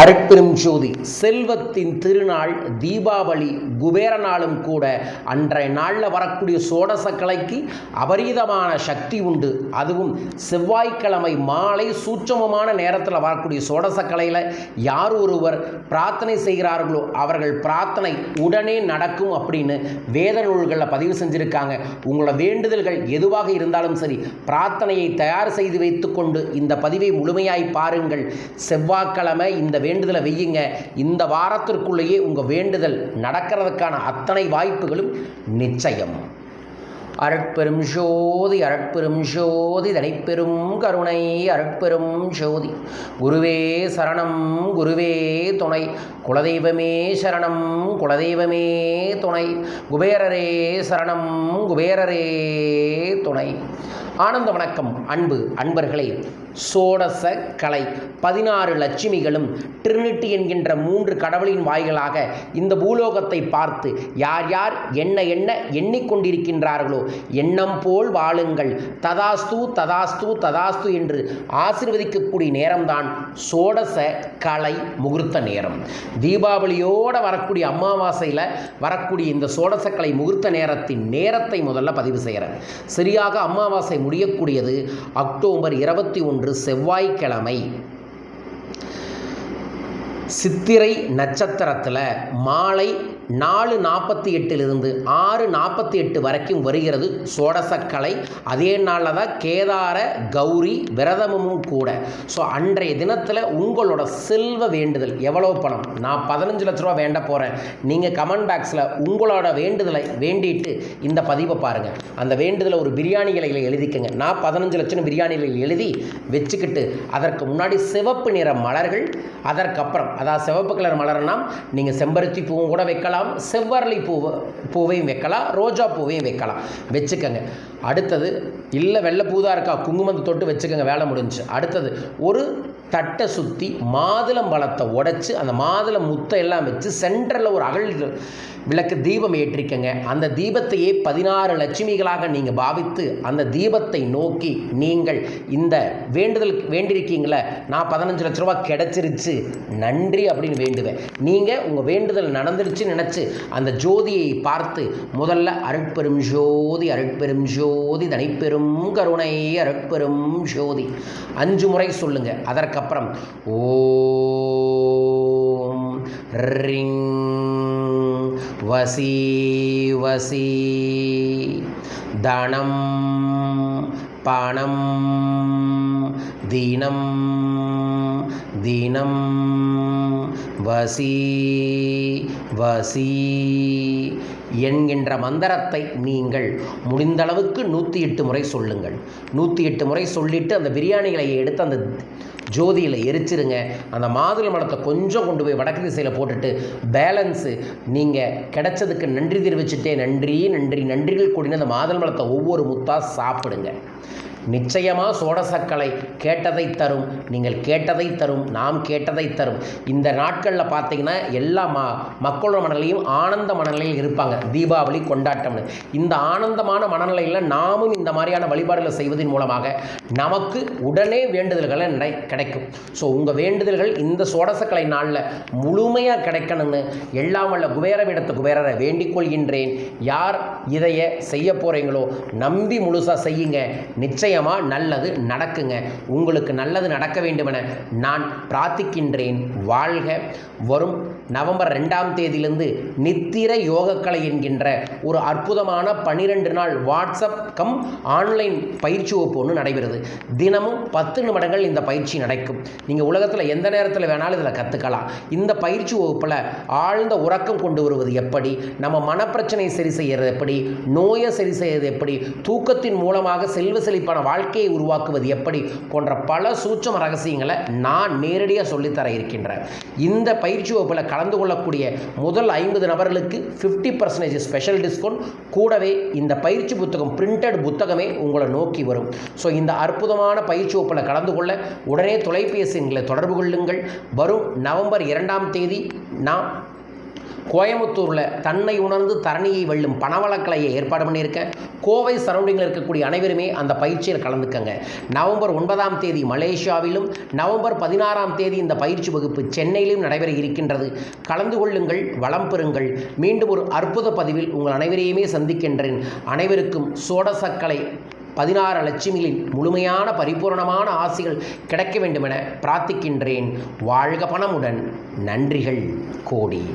அருட்பெரும் ஜோதி செல்வத்தின் திருநாள் தீபாவளி குபேர நாளும் கூட அன்றைய நாளில் வரக்கூடிய சோடச கலைக்கு அபரீதமான சக்தி உண்டு. அதுவும் செவ்வாய்க்கிழமை மாலை சூட்சமமான நேரத்தில் வரக்கூடிய சோடச கலையில் யார் ஒருவர் பிரார்த்தனை செய்கிறார்களோ அவர்கள் பிரார்த்தனை உடனே நடக்கும் அப்படின்னு வேத நூல்களில் பதிவு செஞ்சுருக்காங்க. உங்களோட வேண்டுதல்கள் எதுவாக இருந்தாலும் சரி பிரார்த்தனையை தயார் செய்து வைத்துக்கொண்டு இந்த பதிவை முழுமையாய் பாருங்கள். செவ்வாய்க்கிழமை இந்த வேண்டுதலை வெய்யுங்க இந்த வாரத்திற்குள்ளேயே உங்கள் வேண்டுதல் நடக்கிறதுக்கான அத்தனை வாய்ப்புகளும் நிச்சயம். அருட்பெரும் ஜோதி அருட்பெரும் ஜோதி தனிப்பெரும் கருணை அருட்பெரும் ஜோதி. குருவே சரணம் குருவே துணை. குலதெய்வமே சரணம் குலதெய்வமே துணை. குபேரரே சரணம் குபேரரே துணை. ஆனந்த வணக்கம் அன்பு அன்பர்களே. சோடச கலை பதினாறு லட்சுமிகளும் ட்ரினிட்டி என்கின்ற மூன்று கடவுளின் வாய்களாக இந்த பூலோகத்தை பார்த்து யார் யார் என்ன என்ன எண்ணிக்கொண்டிருக்கின்றார்களோ எண்ணம் போல் வாழுங்கள். ததாஸ்து ததாஸ்து ததாஸ்து என்று ஆசிர்வதிக்கக்கூடிய நேரம்தான் சோடச கலை முகூர்த்த நேரம். தீபாவளியோடு வரக்கூடிய அமாவாசையில் வரக்கூடிய இந்த சோடச கலை முகூர்த்த நேரத்தின் நேரத்தை முதல்ல பதிவு செய்கிறேன் சரியாக அமாவாசை முடியக்கூடியது. அக்டோபர் இருபத்தி ஒன்று செவ்வாய்க்கிழமை. சித்திரை நட்சத்திரத்தில் மாலை நாலு நாற்பத்தி எட்டிலிருந்து ஆறு நாற்பத்தி எட்டு வரைக்கும் வருகிறது சோடசக்கலை. அதே நாளில் தான் கேதார கௌரி விரதமும் கூட. ஸோ அன்றைய தினத்தில் உங்களோட செல்வ வேண்டுதல் எவ்வளோ பணம்? நான் பதினஞ்சு லட்ச ரூபா வேண்ட போகிறேன் நீங்கள் கமெண்ட் பாக்ஸில் உங்களோட வேண்டுதலை வேண்டிட்டு இந்த பதிவை பாருங்கள் அந்த வேண்டுதலை ஒரு பிரியாணி இலையில் எழுதிக்கங்க. நான் பதினஞ்சு லட்சம் பிரியாணி இலையில் எழுதி வச்சுக்கிட்டு அதற்கு முன்னாடி சிவப்பு நிற மலர்கள் அதற்கப்புறம் அதாவது சிவப்பு கலர் மலர்னா நீங்கள் செம்பருத்தி பூவும் கூட வைக்கலாம். செவ்வரளி பூ பூவையும் வைக்கலாம் ரோஜா பூவையும் வைக்கலாம். வச்சுக்கோங்க. அடுத்தது இல்லை வெள்ளை பூ தான் இருக்கா? குங்குமத்தை தொட்டு வச்சுக்கோங்க வேலை முடிஞ்சு. அடுத்தது ஒரு தட்டை சுற்றி மாதுளம் பழத்தை உடைச்சி அந்த மாதுளம் முத்தை எல்லாம் வச்சு சென்டரில் ஒரு அகல் விளக்கு தீபம் ஏற்றிக்கங்க. அந்த தீபத்தையே பதினாறு லட்சுமிகளாக நீங்கள் பாவித்து அந்த தீபத்தை நோக்கி நீங்கள் இந்த வேண்டுதல் வேண்டியிருக்கீங்களே நான் பதினஞ்சு லட்ச ரூபா கிடச்சிருச்சு நன்றி அப்படின்னு வேண்டுவேன். நீங்கள் உங்கள் வேண்டுதல் நடந்துருச்சு நினச்சி அந்த ஜோதியை பார்த்து முதல்ல அருட்பெரும் ஜோதி அருட்பெரும் ஜோதி தனிப்பெரும் கருணை அருட்பெரும் ஜோதி. அஞ்சு முறை சொல்லுங்கள் அதற்கு அதுக்கப்புறம் ஓம் ரிங் வசி வசி தனம் பணம் தினம் தினம் வசி வசி என்கின்ற மந்திரத்தை நீங்கள் முடிந்தளவுக்கு நூற்றி எட்டு முறை சொல்லுங்கள். நூற்றி எட்டு முறை சொல்லிவிட்டு அந்த பிரியாணிகளை எடுத்து அந்த ஜோதியில் எரிச்சிருங்க. அந்த மாதுளை மரத்தை கொஞ்சம் கொண்டு போய் வடக்கு திசையில் போட்டுட்டு பேலன்ஸு நீங்கள் கிடைச்சதுக்கு நன்றி தெரிவிச்சுட்டே நன்றி நன்றி நன்றிகள் கூடின அந்த மாதுளை மரத்தை ஒவ்வொரு முத்தாக சாப்பிடுங்க. நிச்சயமாக சோடசக்கலை கேட்டதை தரும். நீங்கள் கேட்டதை தரும் நாம் கேட்டதை தரும். இந்த நாட்களில் பார்த்தீங்கன்னா எல்லா ம மக்களோட மனநிலையும் ஆனந்த மனநிலையில் இருப்பாங்க. தீபாவளி கொண்டாட்டம்னு. இந்த ஆனந்தமான மனநிலையில் நாமும் இந்த மாதிரியான வழிபாடுகளை செய்வதன் மூலமாக நமக்கு உடனே வேண்டுதல்களை நடை கிடைக்கும். ஸோ உங்கள் வேண்டுதல்கள் இந்த சோடசக்கலை நாளில் முழுமையாக கிடைக்கணும்னு எல்லாம் வல்ல குபேரவிடத்து குபேரரை வேண்டிக் கொள்கின்றேன். யார் இதைய செய்ய போகிறீங்களோ நம்பி முழுசாக செய்யுங்க. நிச்சயம் நிச்சயமாக நல்லது நடக்குங்க. உங்களுக்கு நல்லது நடக்க வேண்டுமென நான் பிரார்த்திக்கின்றேன். வாழ்க வரும் நவம்பர் ரெண்டாம் தேதியிலிருந்து நித்திர யோகக்கலை என்கின்ற ஒரு அற்புதமான பன்னிரெண்டு நாள் வாட்ஸ்அப் கம் ஆன்லைன் பயிற்சி வகுப்பு ஒன்று நடைபெறுது. தினமும் பத்து நிமிடங்கள் இந்த பயிற்சி நடக்கும். நீங்கள் உலகத்தில் எந்த நேரத்தில் வேணாலும் இதில் கற்றுக்கலாம் இந்த பயிற்சி வகுப்பில் ஆழ்ந்த உறக்கம் கொண்டு வருவது எப்படி? நம்ம மனப்பிரச்சனையை சரி செய்கிறது எப்படி? நோயை சரி செய்வது எப்படி? தூக்கத்தின் மூலமாக செல்வ செழிப்பான வாழ்க்கையை உருவாக்குவது எப்படி போன்ற பல சூட்சம ரகசியங்களை நான் நேரடியாக சொல்லித்தர இருக்கின்றேன். இந்த பயிற்சி வகுப்பில் கலந்து கொள்ளக்கூடிய முதல் ஐம்பது நபர்களுக்கு ஃபிஃப்டி பர்சன்டேஜ் ஸ்பெஷல் டிஸ்கவுண்ட் கூடவே இந்த பயிற்சி புத்தகம் பிரிண்டட் புத்தகமே உங்களை நோக்கி வரும். ஸோ இந்த அற்புதமான பயிற்சி வகுப்பில் கலந்து கொள்ள உடனே தொலைபேசி எங்களை தொடர்பு கொள்ளுங்கள். வரும் நவம்பர் இரண்டாம் தேதி நான் கோயம்புத்தூரில் தன்னை உணர்ந்து தரணியை வெல்லும் பணவளக்கலையை ஏற்பாடு பண்ணியிருக்கேன் கோவை சரௌண்டிங்கில் இருக்கக்கூடிய அனைவருமே அந்த பயிற்சியில் கலந்துக்கங்க. நவம்பர் ஒன்பதாம் தேதி மலேசியாவிலும் நவம்பர் பதினாறாம் தேதி இந்த பயிற்சி வகுப்பு சென்னையிலும் நடைபெற இருக்கின்றது. கலந்து கொள்ளுங்கள் வளம் பெறுங்கள். மீண்டும் ஒரு அற்புத பதிவில் உங்கள் அனைவரையுமே சந்திக்கின்றேன். அனைவருக்கும் சோடசக்கலை பதினாறு லட்சுமிகளின் முழுமையான பரிபூரணமான ஆசைகள் கிடைக்க வேண்டுமென பிரார்த்திக்கின்றேன். வாழ்க பணமுடன். நன்றிகள் கோடி.